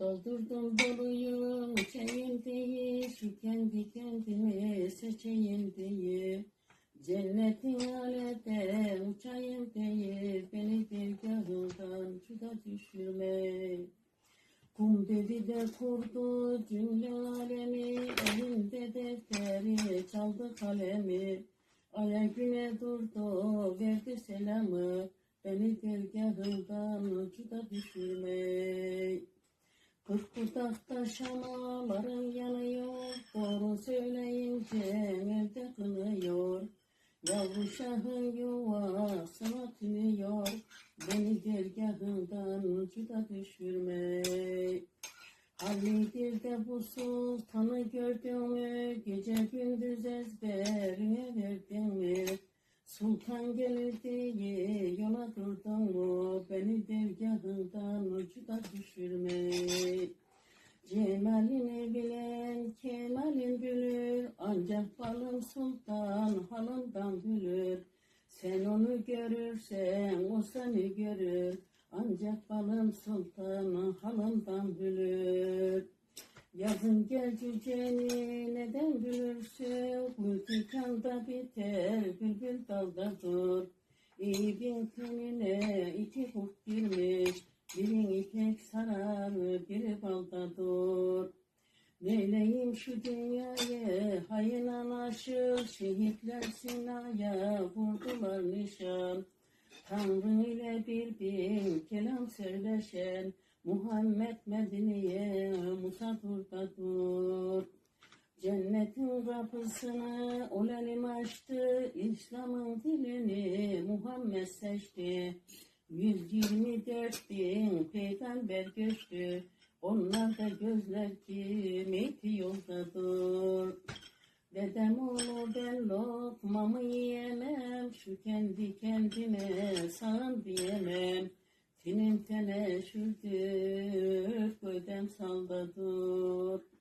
Doldurdum doluyu içeyim diye Şu kendi kendimi seçeyim diye. Cennetin alete uçayım diye Beni dergahından çuda düşürme. Kum dedi de kurdu cümle alemi Elinde defteri çaldı kalemi. Aya güne durdu verdi selamı Beni dergahından çuda düşürme Kırk budakta şamaların yanıyor, doğru söyleyince evde kınıyor. Yavru şahın yuvasına tünüyor, beni dergahından ucuda düşürme. Hallidir de bu sultanı gördün mü, gece gündüz ezberine verdin mi? Sultan gelir diye yola durdun mu, beni dergahından ucuda düşürme. Cemalini bilen kemalin bilir, ancak balım sultan halından bilir. Sen onu görürsen o seni görür, ancak balım sultan halından bilir. Yazın gel cüceni neden gülürsün? Bu dükanda biter, bülbül dalda dur. İyi bin tenine iki kurt girmiş, birin ipek sarar, biri balda dur. Neyleyim şu dünyayı, hayınan aşık, şehitler sinaya vurdular nişan. Tanrı ile bir bin kelam söyleşen, Muhammed Medine'ye Musa burada dur. Cennetin kapısını ulelim açtı, İslam'ın dilini Muhammed seçti. 124 bin peygamber göçtü, onlar da gözler ki meyti yoldadır. Dedem onu ben lokmamı yiyemem, şu kendi kendime sağın diyemem. Tinim teneşürdür, gödem saldadır.